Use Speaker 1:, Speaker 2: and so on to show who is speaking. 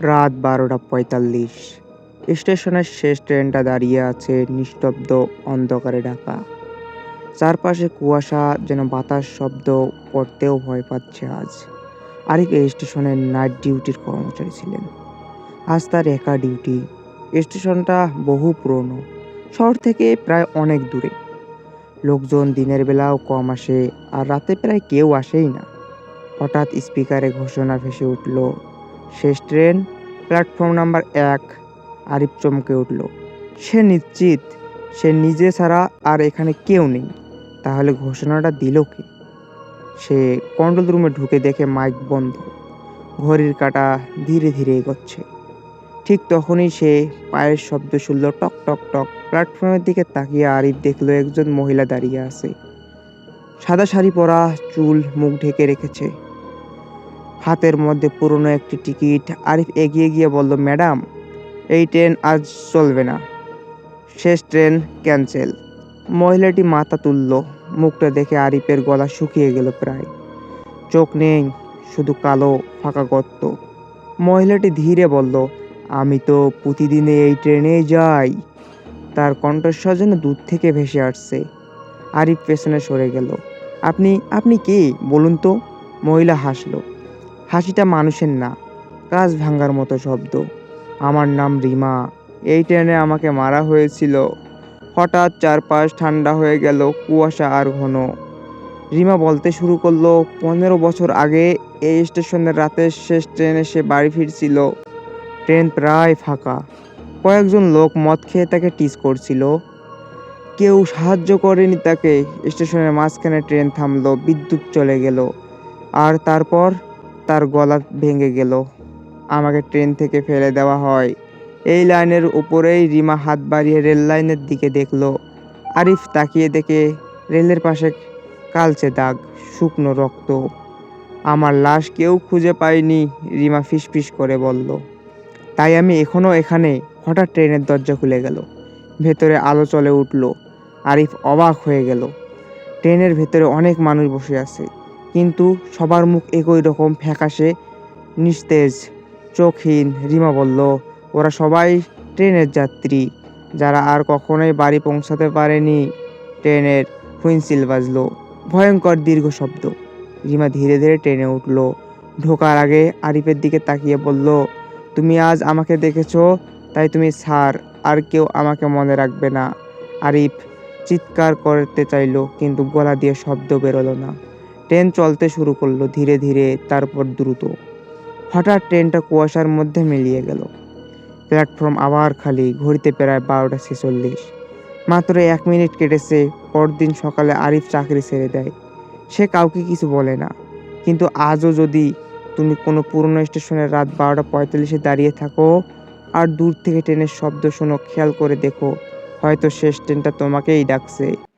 Speaker 1: রাত বারোটা পঁয়তাল্লিশ। স্টেশনের শেষ ট্রেনটা দাঁড়িয়ে আছে নিস্তব্ধ অন্ধকারে ঢাকা। চারপাশে কুয়াশা যেন বাতাস শব্দ করতেও ভয় পাচ্ছে আজ। আরেক এই স্টেশনের নাইট ডিউটির কর্মচারী ছিলেন। আজ তার একা ডিউটি। স্টেশনটা বহু পুরনো। শহর থেকে প্রায় অনেক দূরে। লোকজন দিনের বেলাও কম আসে আর রাতে প্রায় কেউ আসেই না। হঠাৎ স্পিকারে ঘোষণা ভেসে উঠল শেষ ট্রেন প্ল্যাটফর্ম নাম্বার এক। আরিফ চমকে উঠল। সে নিশ্চিত, সে নিজে ছাড়া আর এখানে কেউ নেই। তাহলে ঘোষণাটা দিল কে? সে কন্ট্রোল রুমে ঢুকে দেখে মাইক বন্ধ। ঘড়ির কাঁটা ধীরে ধীরে এগোচ্ছে। ঠিক তখনই সে পায়ের শব্দ শুনল টক টক টক। প্ল্যাটফর্মের দিকে তাকিয়ে আরিফ দেখল একজন মহিলা দাঁড়িয়ে আছে। সাদা শাড়ি পরা চুল মুখ ঢেকে রেখেছে। হাতের মধ্যে পুরনো একটি টিকিট। আরিফ এগিয়ে গিয়ে বলল, ম্যাডাম, এই ট্রেন আজ চলবে না। শেষ ট্রেন ক্যান্সেল। মহিলাটি মাথা তুলল, মুখটা দেখে আরিফের গলা শুকিয়ে গেল প্রায়। চোখ নেই, শুধু কালো, ফাঁকা গর্ত। মহিলাটি ধীরে বলল, আমি তো প্রতিদিনে এই ট্রেনে যাই। তার কণ্ঠস্বর যেন দূর থেকে ভেসে আসছে। আরিফ পেছনে সরে গেল, আপনি আপনি কে? বলুন তো। মহিলা হাসলো হাসিটা মানুষের না, কাজ ভাঙার মতো শব্দ। আমার নাম রিমা, এই ট্রেনে আমাকে মারা হয়েছিল। হঠাৎ চারপাশ ঠান্ডা হয়ে গেল, কুয়াশা আর ঘন। রিমা বলতে শুরু করল, পনেরো বছর আগে এই স্টেশনের রাতের শেষ ট্রেনে সে বাড়ি ফিরছিল। ট্রেন প্রায় ফাঁকা। কয়েকজন লোক মদ খেয়ে তাকে টিস করছিল। কেউ সাহায্য করেনি তাকে। স্টেশনের মাঝখানে ট্রেন থামলো, বিদ্যুৎ চলে গেল। আর তারপর তার গলা ভেঙে গেল। আমাকে ট্রেন থেকে ফেলে দেওয়া হয়। এই লাইনের উপরেই রিমা হাত বাড়িয়ে রেল লাইনের দিকে দেখল। আরিফ তাকিয়ে দেখে রেলের পাশে কালচে দাগ, শুকনো রক্ত। আমার লাশ কেউ খুঁজে পায়নি, রিমা ফিসফিস করে বলল। তাই আমি এখনও এখানে। হঠাৎ ট্রেনের দরজা খুলে গেল। ভেতরে আলো চলে উঠল। আরিফ অবাক হয়ে গেল। ট্রেনের ভেতরে অনেক মানুষ বসে আছে। কিন্তু সবার মুখ একই রকম ফ্যাকাশে, নিস্তেজ, চোখহীন, রিমা বলল, ওরা সবাই ট্রেনের যাত্রী, যারা আর কখনোই বাড়ি পৌঁছাতে পারেনি। ট্রেনের হুইন্সিল বাজলো, ভয়ঙ্কর দীর্ঘ শব্দ। রিমা ধীরে ধীরে ট্রেনে উঠল, ঢোকার আগে আরিফের দিকে তাকিয়ে বলল, তুমি আজ আমাকে দেখেছ, তাই তুমি স্যার আর কেউ আমাকে মনে রাখবে না। আরিফ চিৎকার করতে চাইলো, কিন্তু গলা দিয়ে শব্দ বেরোলো না। ট্রেন চলতে শুরু করল ধীরে ধীরে, তারপর দ্রুত। হঠাৎ ট্রেনটা কুয়াশার মধ্যে মিলিয়ে গেল। প্ল্যাটফর্ম আবার খালি, ঘড়িতে প্রায় বারোটা ছেচল্লিশ। মাত্র এক মিনিট কেটেছে, পরদিন সকালে আরিফ চাকরি ছেড়ে দেয়। সে কাউকে কিছু বলে না। কিন্তু আজও যদি তুমি কোনো পুরনো স্টেশনের রাত বারোটা পঁয়তাল্লিশে দাঁড়িয়ে থাকো, আর দূর থেকে ট্রেনের শব্দ শোনো, খেয়াল করে দেখো, হয়তো শেষ ট্রেনটা তোমাকেই ডাকছে।